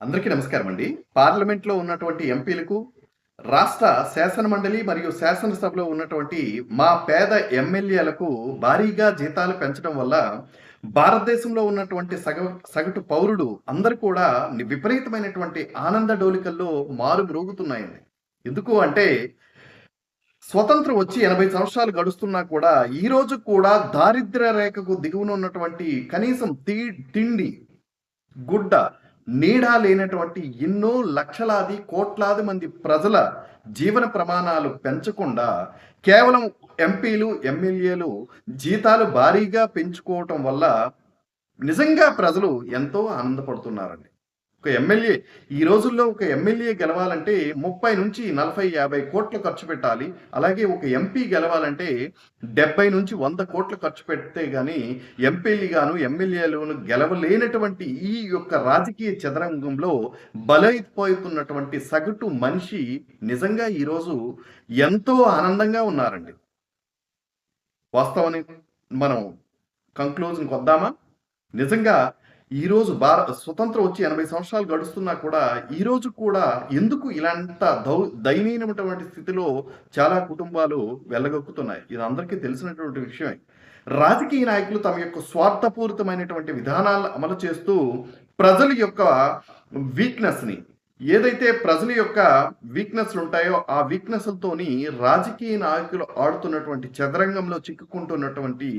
అందరికీ నమస్కారం అండి పార్లమెంట్లో ఉన్నటువంటి ఎంపీలకు రాష్ట్ర శాసన మండలి మరియు శాసనసభలో ఉన్నటువంటి మా పేద ఎమ్మెల్యేలకు భారీగా జీతాలు పెంచడం వల్ల భారతదేశంలో ఉన్నటువంటి సగ సగటు పౌరుడు అందరూ కూడా విపరీతమైనటువంటి ఆనంద డోలికల్లో మారు మ్రోగుతున్నాయండి. ఎందుకు అంటే స్వతంత్రం వచ్చి ఎనభై సంవత్సరాలు గడుస్తున్నా కూడా ఈ రోజు కూడా దారిద్ర్య రేఖకు దిగువన ఉన్నటువంటి కనీసం తీ తిండి గుడ్డ నీడ లేనటువంటి ఎన్నో లక్షలాది కోట్లాది మంది ప్రజల జీవన ప్రమాణాలు పెంచకుండా కేవలం ఎంపీలు ఎమ్మెల్యేలు జీతాలు భారీగా పెంచుకోవటం వల్ల నిజంగా ప్రజలు ఎంతో ఆనందపడుతున్నారండి. ఒక ఎమ్మెల్యే ఈ రోజుల్లో ఒక ఎమ్మెల్యే గెలవాలంటే ముప్పై నుంచి నలభై యాభై కోట్లు ఖర్చు పెట్టాలి. అలాగే ఒక ఎంపీ గెలవాలంటే డెబ్బై నుంచి వంద కోట్లు ఖర్చు పెడితే గాని ఎంపీలుగాను ఎమ్మెల్యేలను గెలవలేనటువంటి ఈ యొక్క రాజకీయ చదరంగంలో బలైపోతున్నటువంటి సగటు మనిషి నిజంగా ఈరోజు ఎంతో ఆనందంగా ఉన్నారండి. వాస్తవాన్ని మనం కంక్లూజన్కి వద్దామా నిజంగా ఈరోజు భారత స్వతంత్రం వచ్చి ఎనభై సంవత్సరాలు గడుస్తున్నా కూడా ఈరోజు కూడా ఎందుకు ఇలాంట దౌ దయనీయమైనటువంటి స్థితిలో చాలా కుటుంబాలు వెళ్ళగక్కుతున్నాయి ఇది అందరికీ తెలిసినటువంటి విషయమే. రాజకీయ నాయకులు తమ యొక్క స్వార్థపూరితమైనటువంటి విధానాలను అమలు చేస్తూ ప్రజల యొక్క వీక్నెస్ని ఏదైతే ప్రజల యొక్క వీక్నెస్లు ఉంటాయో ఆ వీక్నెస్లతోని రాజకీయ నాయకులు ఆడుతున్నటువంటి చదరంగంలో చిక్కుకుంటున్నటువంటి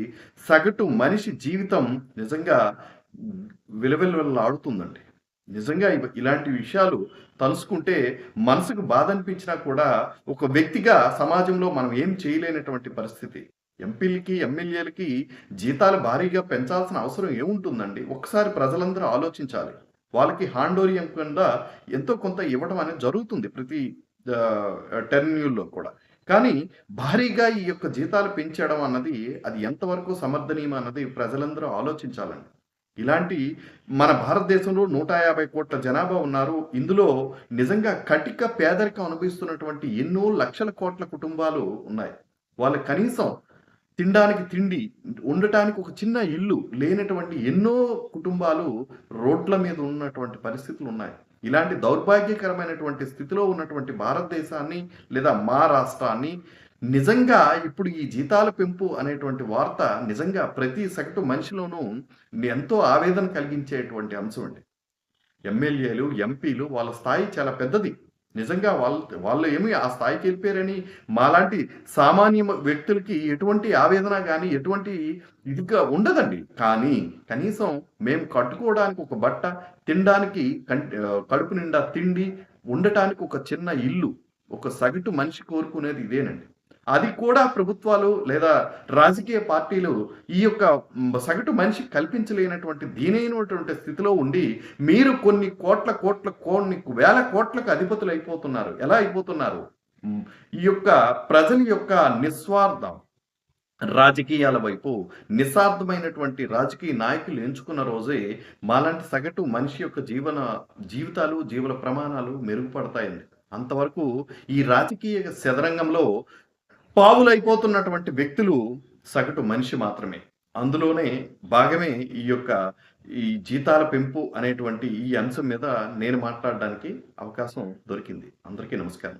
సగటు మనిషి జీవితం నిజంగా విలవిలలాడుతుందండి నిజంగా ఇలాంటి విషయాలు తలుసుకుంటే మనసుకు బాధ అనిపించినా కూడా ఒక వ్యక్తిగా సమాజంలో మనం ఏం చేయలేనటువంటి పరిస్థితి. ఎంపీలకి ఎమ్మెల్యేలకి జీతాలు భారీగా పెంచాల్సిన అవసరం ఏముంటుందండి? ఒకసారి ప్రజలందరూ ఆలోచించాలి. వాళ్ళకి హాండోరియం కింద ఎంతో కొంత ఇవ్వడం అనేది జరుగుతుంది ప్రతి టెర్న్యూల్లో కూడా. కానీ భారీగా ఈ యొక్క జీతాలు పెంచడం అన్నది అది ఎంతవరకు సమర్థనీయం అన్నది ప్రజలందరూ ఆలోచించాలండి. ఇలాంటి మన భారతదేశంలో నూట యాభై కోట్ల జనాభా ఉన్నారు. ఇందులో నిజంగా కటిక పేదరికం అనుభవిస్తున్నటువంటి ఎన్నో లక్షల కోట్ల కుటుంబాలు ఉన్నాయి. వాళ్ళ కనీసం తినడానికి తిండి ఉండటానికి ఒక చిన్న ఇల్లు లేనటువంటి ఎన్నో కుటుంబాలు రోడ్ల మీద ఉన్నటువంటి పరిస్థితులు ఉన్నాయి. ఇలాంటి దౌర్భాగ్యకరమైనటువంటి స్థితిలో ఉన్నటువంటి భారతదేశాన్ని లేదా మా రాష్ట్రాన్ని నిజంగా ఇప్పుడు ఈ జీతాల పెంపు అనేటువంటి వార్త నిజంగా ప్రతి సగటు మనిషిలోనూ ఎంతో ఆవేదన కలిగించేటువంటి అంశం అండి. ఎమ్మెల్యేలు ఎంపీలు వాళ్ళ స్థాయి చాలా పెద్దది. నిజంగా వాళ్ళ వాళ్ళు ఏమి ఆ స్థాయికి వెళ్ళిపోయారని మాలాంటి సామాన్య వ్యక్తులకి ఎటువంటి ఆవేదన కానీ ఎటువంటి ఇదిగా ఉండదండి. కానీ కనీసం మేము కట్టుకోవడానికి ఒక బట్ట తినడానికి కడుపు నిండా తిండి ఉండటానికి ఒక చిన్న ఇల్లు ఒక సగటు మనిషి కోరుకునేది ఇదేనండి. అది కూడా ప్రభుత్వాలు లేదా రాజకీయ పార్టీలు ఈ యొక్క సగటు మనిషి కల్పించలేనటువంటి దీనైనటువంటి స్థితిలో ఉండి మీరు కొన్ని కోట్ల కోట్ల కొన్ని వేల కోట్లకు అధిపతులు అయిపోతున్నారు. ఎలా అయిపోతున్నారు? ఈ యొక్క ప్రజల యొక్క నిస్వార్థం రాజకీయాల వైపు నిస్సార్థమైనటువంటి రాజకీయ నాయకులు ఎంచుకున్న రోజే మాలాంటి సగటు మనిషి యొక్క జీవన జీవితాలు జీవన ప్రమాణాలు మెరుగుపడతాయండి. అంతవరకు ఈ రాజకీయ చదరంగంలో పావులైపోతున్నటువంటి వ్యక్తులు సగటు మనిషి మాత్రమే. అందులోనే భాగమే ఈ యొక్క ఈ జీతాల పెంపు అనేటువంటి ఈ అంశం మీద నేను మాట్లాడడానికి అవకాశం దొరికింది. అందరికీ నమస్కారం.